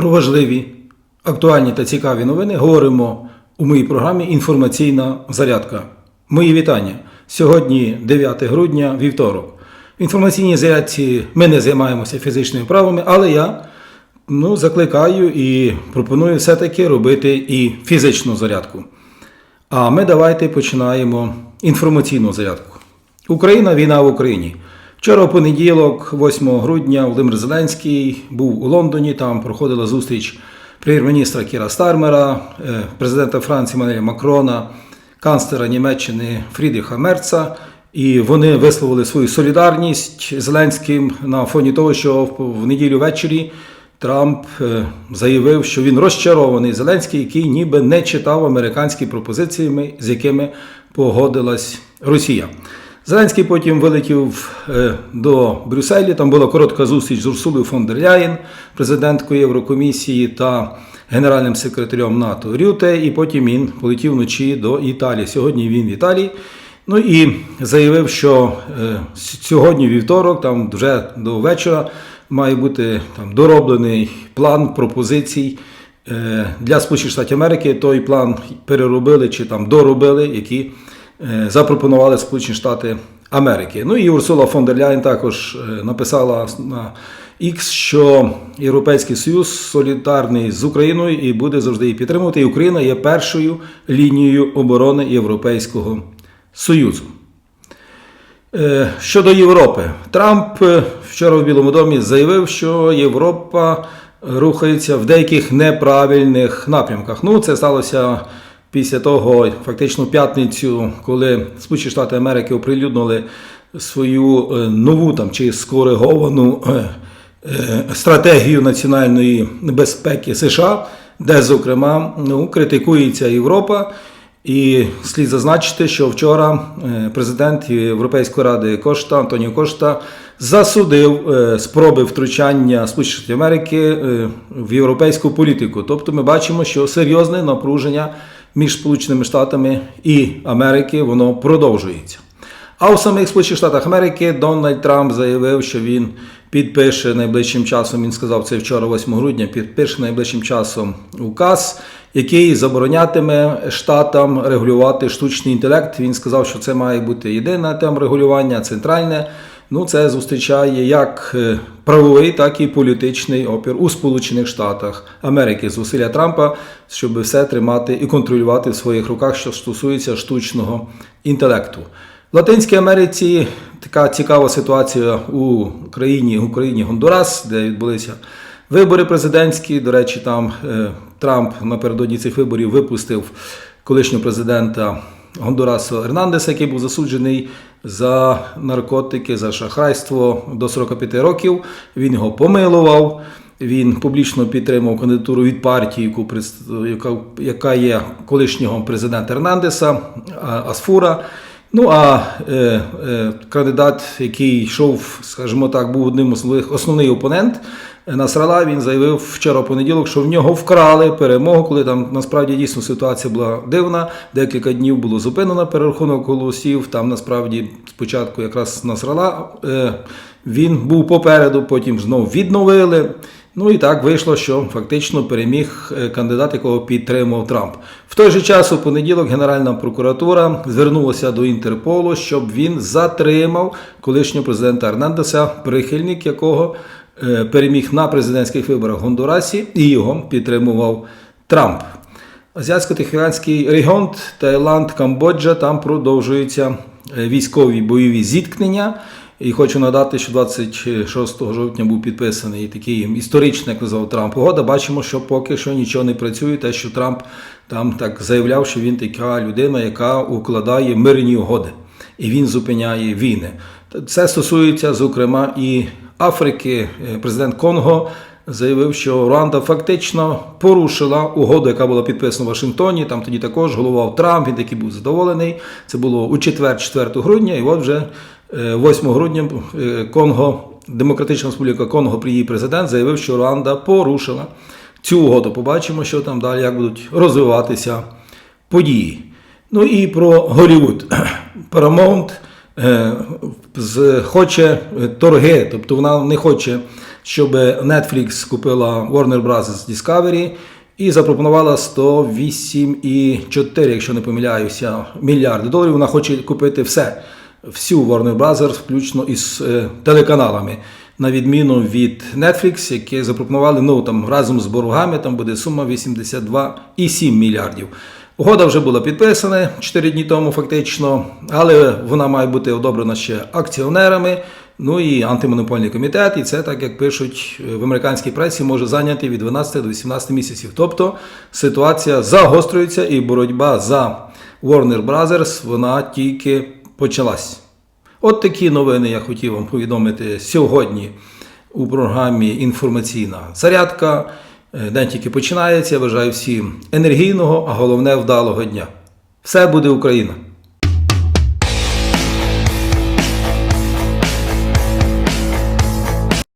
Про важливі, актуальні та цікаві новини говоримо у моїй програмі Інформаційна зарядка. Мої вітання. Сьогодні 9 грудня, вівторок. В інформаційній зарядці ми не займаємося фізичними правами, але я ну, закликаю і пропоную все-таки робити і фізичну зарядку. А ми давайте починаємо інформаційну зарядку. Україна війна в Україні. Вчора в понеділок, 8 грудня, Володимир Зеленський був у Лондоні. Там проходила зустріч прем'єр-міністра Кіра Стармера, е, президента Франції Манеля Макрона, канцлера Німеччини Фрідріха Мерца. І вони висловили свою солідарність Зеленським на фоні того, що в неділю ввечері Трамп е, заявив, що він розчарований Зеленський, який ніби не читав американські пропозиції, з якими погодилась Росія. Зеленський потім вилетів е, до Брюсселі. Там була коротка зустріч з Урсулою фон дер Ляєн, президенткою Єврокомісії та генеральним секретарем НАТО Рюте. І потім він полетів вночі до Італії. Сьогодні він в Італії. Ну і заявив, що е, сьогодні, вівторок, там вже до вечора, має бути там дороблений план пропозицій е, для Сполучених Штатів Америки. Той план переробили чи там доробили, які запропонували Сполучені Штати Америки. Ну і Урсула фон дер Ляйн також е, написала на X, що Європейський Союз солідарний з Україною і буде завжди її підтримувати. І Україна є першою лінією оборони Європейського Союзу. Е, Щодо Європи, Трамп е, вчора в Білому домі заявив, що Європа рухається в деяких неправильних напрямках. Ну, це сталося після того, фактично п'ятницю, коли Сполучені Штати Америки оприлюднили свою е, нову там чи скориговану стратегію національної безпеки США, де, зокрема, ну, критикується Європа. І слід зазначити, що вчора президент Європейської ради Кошта Антоніо Кошта засудив спроби втручання Сполучених Америки в європейську політику. Тобто ми бачимо, що серйозне напруження між Сполученими Штатами і Америки воно продовжується. А у самих Сполучених Штатах Америки Дональд Трамп заявив, що він підпише найближчим часом. Він сказав це вчора, 8 грудня. Підпише найближчим часом указ, який заборонятиме штатам регулювати штучний інтелект. Він сказав, що це має бути єдина тема регулювання, центральне. Ну, це зустрічає як правовий, так і політичний опір у Сполучених Штатах Америки зусилля Трампа, щоб все тримати і контролювати в своїх руках, що стосується штучного інтелекту. В Латинській Америці така цікава ситуація у країні в Україні Гондурас, де відбулися вибори президентські. До речі, там Трамп напередодні цих виборів випустив колишнього президента Гондурасу Ернандеса, який був засуджений за наркотики, за шахрайство до 45 років. Він його помилував. Він публічно підтримав кандидатуру від партії, яка, є колишнього президента Ернандеса Асфура. Ну а е, е, кандидат, який йшов, скажімо так, був одним з основний опонент Насрала, він заявив вчора понеділок, що в нього вкрали перемогу, коли там насправді дійсно ситуація була дивна. Декілька днів було зупинено перерахунок голосів. Там насправді спочатку якраз Насрала е, він був попереду, потім знову відновили. Ну і так вийшло, що фактично переміг кандидат, якого підтримав Трамп. В той же час у понеділок Генеральна прокуратура звернулася до Інтерполу, щоб він затримав колишнього президента Ернандеса, прихильник якого переміг на президентських виборах в Гондурасі, і його підтримував Трамп. Азіатсько-Тихоокеанський регіон, Таїланд, Камбоджа, там продовжуються військові бойові зіткнення. І хочу нагадати, що 26 жовтня був підписаний такий історичний, як назвав Трамп, угода. Бачимо, що поки що нічого не працює, те, що Трамп там так заявляв, що він така людина, яка укладає мирні угоди, і він зупиняє війни. Це стосується, зокрема, і Африки. Президент Конго заявив, що Руанда фактично порушила угоду, яка була підписана в Вашингтоні. Там тоді також головав Трамп, він такий був задоволений. Це було у четвер, 4 грудня, і от вже 8 грудня Конго, Демократична Республіка Конго, при її президент заявив, що Руанда порушила цю угоду. Побачимо, що там далі, як будуть розвиватися події. Ну і про Голівуд. Paramount хоче торги, тобто вона не хоче щоб Netflix купила Warner Bros. Discovery і запропонувала 108,4, якщо не помиляюся, мільярди доларів. Вона хоче купити все, всю Warner Bros., включно із е, телеканалами. На відміну від Netflix, які запропонували ну, там, разом з боргами, там буде сума 82,7 мільярдів. Угода вже була підписана 4 дні тому, фактично, але вона має бути одобрена ще акціонерами. Ну і антимонопольний комітет, і це, так як пишуть в американській пресі, може зайняти від 12 до 18 місяців. Тобто ситуація загострюється і боротьба за Warner Brothers, вона тільки почалась. От такі новини я хотів вам повідомити сьогодні у програмі Інформаційна зарядка. Е, День тільки починається. Я бажаю всім енергійного, а головне вдалого дня. Все буде Україна!